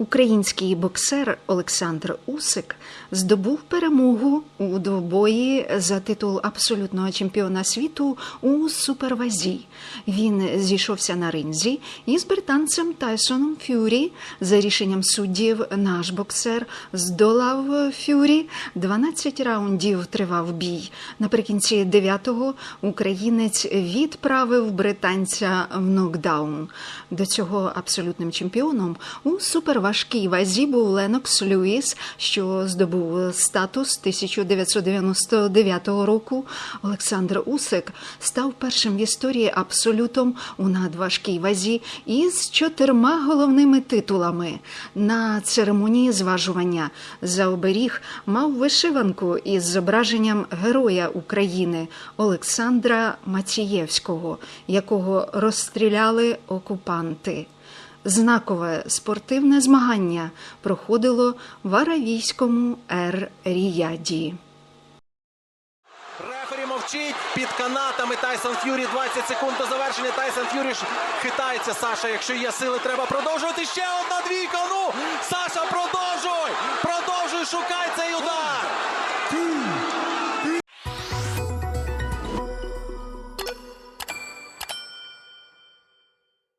Український боксер Олександр Усик здобув перемогу у двобої за титул абсолютного чемпіона світу у супервазі. Він зійшовся на ринзі із британцем Тайсоном Фюрі. За рішенням суддів наш боксер здолав Фюрі. 12 раундів тривав бій. Наприкінці 9-го українець відправив британця в нокдаун. До цього абсолютним чемпіоном у суперважкій вазі був Ленокс Люїс, що здобув статус 1999 року. Олександр Усик став першим в історії абсолютом у надважкій вазі із чотирма головними титулами. На церемонії зважування за оберіг мав вишиванку із зображенням Героя України Олександра Мацієвського, якого розстріляли окупанти. Знакове спортивне змагання проходило в Аравійському ер-Ріяді. Рефері мовчить під канатами Тайсон Ф'юрі. 20 секунд до завершення. Тайсон Ф'юрі хитається. Саша, якщо є сили, треба продовжувати. Ще одна двійка. Ну, Саша, продовжуй!